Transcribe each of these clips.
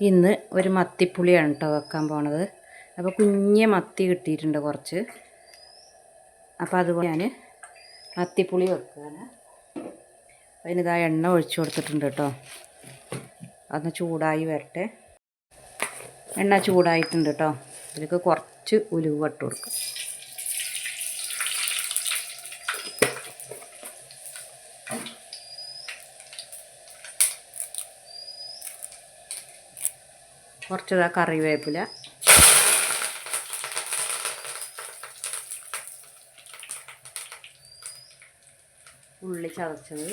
ഇന്ന് ഒരു മത്തിപ്പുളിയാണ് കേട്ടോ വെക്കാൻ പോണത്. അപ്പോൾ കുഞ്ഞ് മത്തി കിട്ടിയിട്ടുണ്ട് കുറച്ച്. അപ്പോൾ അതുപോലെ ഞാൻ മത്തിപ്പുളി വെക്കുകയാണ് അതിനിതാ എണ്ണ ഒഴിച്ചു കൊടുത്തിട്ടുണ്ട് കേട്ടോ. അതൊന്ന് ചൂടായി വരട്ടെ. എണ്ണ ചൂടായിട്ടുണ്ട് കേട്ടോ. ഇതിലേക്ക് കുറച്ച് ഉലുവ ഇട്ട് കൊടുക്കും. കുറച്ച് ഇതാ കറിവേപ്പില. ഉള്ളി ചതച്ചത്.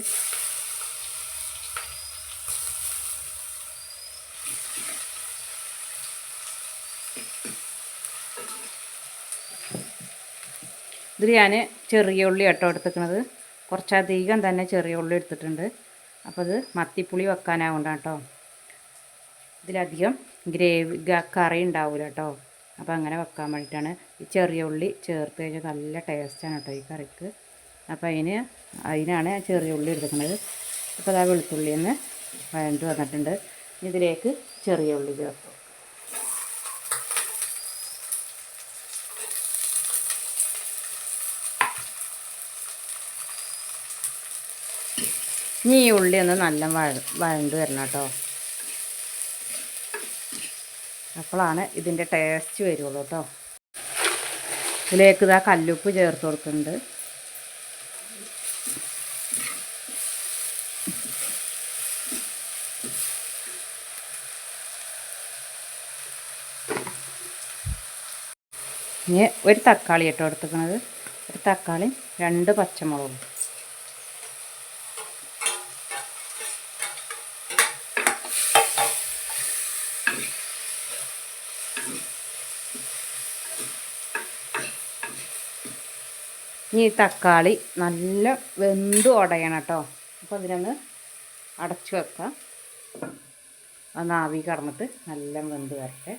ഇതിൽ ഞാൻ ചെറിയ ഉള്ളി കേട്ടോ എടുത്തിക്കണത്. കുറച്ചധികം തന്നെ ചെറിയ ഉള്ളി എടുത്തിട്ടുണ്ട്. അപ്പോൾ അത് മത്തിപ്പുളി വെക്കാനാവണ്ട കേട്ടോ ഇതിലധികം ഗ്രേവി കറി ഉണ്ടാവില്ല കേട്ടോ അപ്പോൾ അങ്ങനെ വെക്കാൻ വേണ്ടിയിട്ടാണ് ഈ ചെറിയ ഉള്ളി ചേർത്ത് കഴിഞ്ഞാൽ നല്ല ടേസ്റ്റാണ് കേട്ടോ ഈ കറിക്ക്. അപ്പോൾ അതിന് അതിനാണ് ചെറിയ ഉള്ളി എടുക്കുന്നത് അപ്പോൾ അതാ വെളുത്തുള്ളി നിന്ന് വഴണ്ട് വന്നിട്ടുണ്ട്. ഇതിലേക്ക് ചെറിയ ഉള്ളി ചേർത്തു. ഇനി ഈ ഉള്ളി ഒന്ന് നല്ല വഴ വഴണ്ട് വരണം കേട്ടോ അപ്പോഴാണ് ഇതിന്റെ ടേസ്റ്റ് വരുള്ളൂ കേട്ടോ. ഇതിലേക്ക് ഇതാ കല്ലുപ്പ് ചേർത്ത് കൊടുക്കുന്നുണ്ട്. ഇനി ഒരു തക്കാളി കേട്ടോ എടുത്തുക്കണത് ഒരു തക്കാളി രണ്ട് പച്ചമുളകും. ഇനി തക്കാളി നല്ല വെന്ത് ഉടയണം കേട്ടോ. അപ്പോൾ അതിനൊന്ന് അടച്ചു വെക്കാം. ഒന്ന് ആവി കടന്നിട്ട് നല്ല വെന്ത് വരട്ടെ.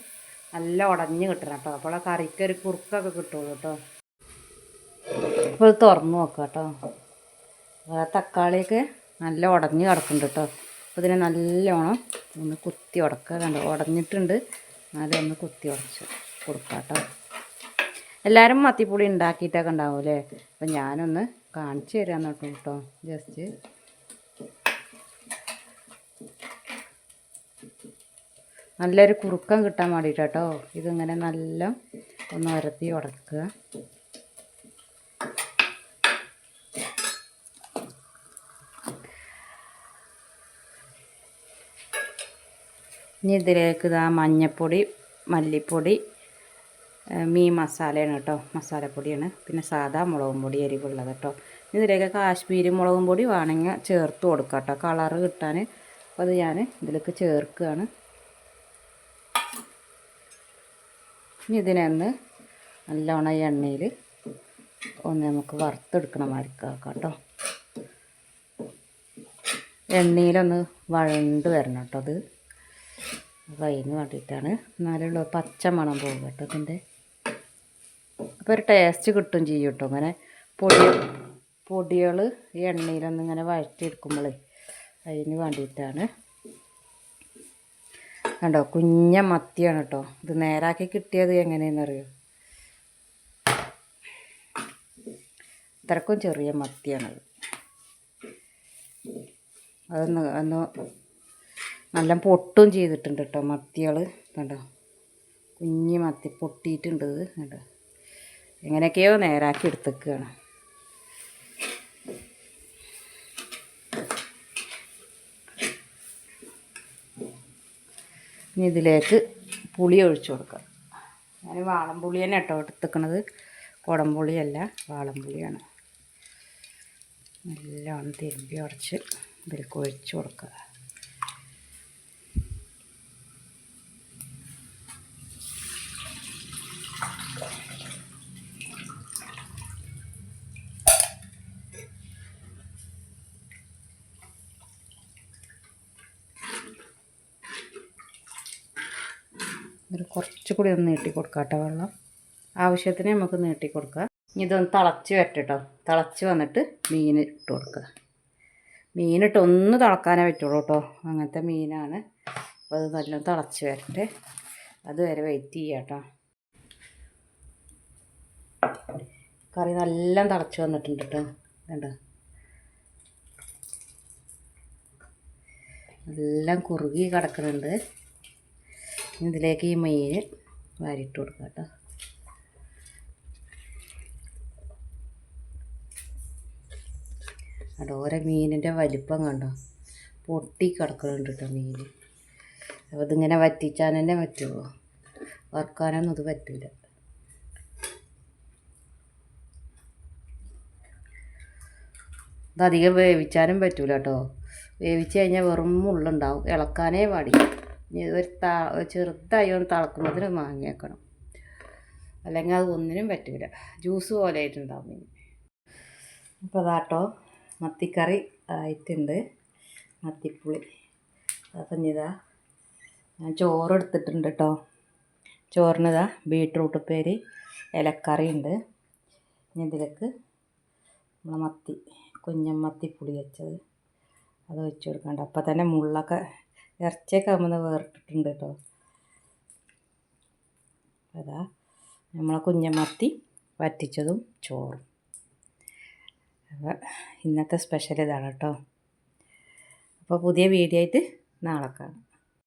നല്ല ഉടഞ്ഞ് കിട്ടണം കേട്ടോ. അപ്പോൾ ആ കറിക്ക് ഒരു കുറുക്കൊക്കെ കിട്ടുള്ളൂ കേട്ടോ. അപ്പോൾ ഇത് തുറന്ന് നോക്കാം കേട്ടോ. തക്കാളിയൊക്കെ നല്ല ഉടഞ്ഞ് കിടക്കുന്നുണ്ട് കേട്ടോ. അപ്പോൾ ഇതിനെ നല്ലോണം ഒന്ന് കുത്തി ഉടക്കുക. കണ്ടോ? ഉടഞ്ഞിട്ടുണ്ട്. എന്നാലും ഒന്ന് കുത്തി ഉടച്ച് കൊടുക്കാം കേട്ടോ. എല്ലാവരും മത്തിപ്പൊടി ഉണ്ടാക്കിയിട്ടൊക്കെ ഉണ്ടാവും അല്ലേ അപ്പം ഞാനൊന്ന് കാണിച്ചു നോക്കും കേട്ടോ ജസ്റ്റ് നല്ലൊരു കുറുക്കം കിട്ടാൻ വേണ്ടിയിട്ട് കേട്ടോ. ഇതിങ്ങനെ നല്ല ഒന്ന് ഉരത്തി ഉടക്കുക. ഇനി ഇതിലേക്ക് ഇതാ മഞ്ഞപ്പൊടി മല്ലിപ്പൊടി മീൻ മസാലയാണ് കേട്ടോ മസാലപ്പൊടിയാണ്. പിന്നെ സാധാ മുളകും പൊടി എരിവുള്ളത് കേട്ടോ. ഇതിലേക്ക് കാശ്മീരി മുളകും പൊടി വേണമെങ്കിൽ ചേർത്ത് കൊടുക്കാം കേട്ടോ. കളറ് കിട്ടാൻ അപ്പോൾ അത് ഞാൻ ഇതിലേക്ക് ചേർക്കുകയാണ്. ഇനി ഇതിനൊന്ന് നല്ലോണം എണ്ണയിൽ ഒന്ന് നമുക്ക് വറുത്തെടുക്കണം മരിക്കാം കേട്ടോ. എണ്ണയിലൊന്ന് വഴണ്ട് വരണം കേട്ടോ അത്. അതിന് വേണ്ടിയിട്ടാണ്. എന്നാലുള്ള പച്ച മണം പോകും കേട്ടോ ഇതിന്റെ. അപ്പോൾ ഒരു ടേസ്റ്റ് കിട്ടും ചെയ്യും കേട്ടോ അങ്ങനെ പൊടി പൊടികൾ ഈ എണ്ണയിലൊന്ന് ഇങ്ങനെ വഴറ്റിയെടുക്കുമ്പോഴേ അതിന് വേണ്ടിയിട്ടാണ്. കണ്ടോ? കുഞ്ഞ മത്തിയാണ് കേട്ടോ. ഇത് നേരാക്കി കിട്ടിയത് എങ്ങനെയെന്നറിയോ ഇത്രക്കും ചെറിയ മത്തിയാണത്. അതൊന്ന് ഒന്ന് നല്ല പൊട്ടും ചെയ്തിട്ടുണ്ട് കേട്ടോ മത്തികൾ കണ്ടോ? കുഞ്ഞി മത്തി പൊട്ടിയിട്ടുണ്ട് ഇത്. കണ്ടോ? എങ്ങനെയൊക്കെയോ നേരാക്കി എടുത്തേക്കാണ്. ഇനി ഇതിലേക്ക് പുളി ഒഴിച്ചു കൊടുക്കാം. ഞാൻ വാളംപുളി തന്നെ കേട്ടോ എടുത്തേക്കണത്. കുടംപുളിയല്ല വാളംപുളിയാണ് നല്ലോണം തിരുമ്പി ഉടച്ച് ഇതിലേക്ക് ഒഴിച്ചു കൊടുക്കുക. ഒരു കുറച്ചുകൂടി ഒന്ന് നീട്ടി കൊടുക്കാം കേട്ടോ വെള്ളം. ആവശ്യത്തിന് നമുക്ക് നീട്ടി കൊടുക്കാം. ഇനി ഇതൊന്ന് തിളച്ച് വരട്ടോ തിളച്ച് വന്നിട്ട് മീൻ ഇട്ട് കൊടുക്കുക. മീനിട്ട് ഒന്ന് തിളക്കാനേ പറ്റുള്ളൂ കേട്ടോ. അങ്ങനത്തെ മീനാണ്. അപ്പോൾ അത് നല്ലോണം തിളച്ച് വരട്ടെ. അതുവരെ വെയിറ്റ് ചെയ്യാം കേട്ടോ. കറി നല്ല തിളച്ച് വന്നിട്ടുണ്ട് കേട്ടോ. കണ്ടോ? എല്ലാം കുറുകി കിടക്കുന്നുണ്ട്. ഇതിലേക്ക് ഈ മീൻ വാരിയിട്ട് കൊടുക്കാം കേട്ടോ. അവിടെ ഓരോ മീനിന്റെ വലിപ്പം കണ്ടോ? പൊട്ടി കിടക്കുന്നുണ്ട് കേട്ടോ മീൻ. അപ്പോൾ ഇതിങ്ങനെ വറ്റിച്ചാൽ തന്നെ പറ്റുള്ളൂ. വറുക്കാനൊന്നും ഇത് പറ്റില്ല ഇതധികം വേവിച്ചാലും പറ്റൂല കേട്ടോ. വേവിച്ച് കഴിഞ്ഞാൽ വെറും മുള്ളുണ്ടാവും. ഇളക്കാനേ പാടില്ല. ഒരു ത ചെറുതായി ഒന്ന് തിളക്കുമ്പോൾ മാങ്ങി വെക്കണം അല്ലെങ്കിൽ അത് ഒന്നിനും പറ്റില്ല ജ്യൂസ് പോലെ ആയിട്ടുണ്ടാവും മീൻ അപ്പോൾ അതാട്ടോ മത്തിക്കറി ആയിട്ടുണ്ട്. മത്തിപ്പുളി. അപ്പം ഞാൻ ചോറ് എടുത്തിട്ടുണ്ട് കേട്ടോ ചോറിനിതാ ബീട്രൂട്ട് ഉപ്പേരി ഇലക്കറി ഉണ്ട്. ഇനി ഇതിലേക്ക് നമ്മളെ മത്തി കുഞ്ഞമ്മത്തി പുളി വെച്ചത്. അത് വെച്ച് കൊടുക്കണ്ട. അപ്പം തന്നെ മുള്ളൊക്കെ ഇറച്ചിയൊക്കെ ആകുമ്പോൾ വേറിട്ടിട്ടുണ്ട് കേട്ടോ. അതാ നമ്മളെ കുഞ്ഞമത്തി വറ്റിച്ചതും ചോറും. അപ്പോൾ ഇന്നത്തെ സ്പെഷ്യൽ ഇതാണ് കേട്ടോ. അപ്പോൾ പുതിയ വീഡിയോ ആയിട്ട് നാളെ കാണാം.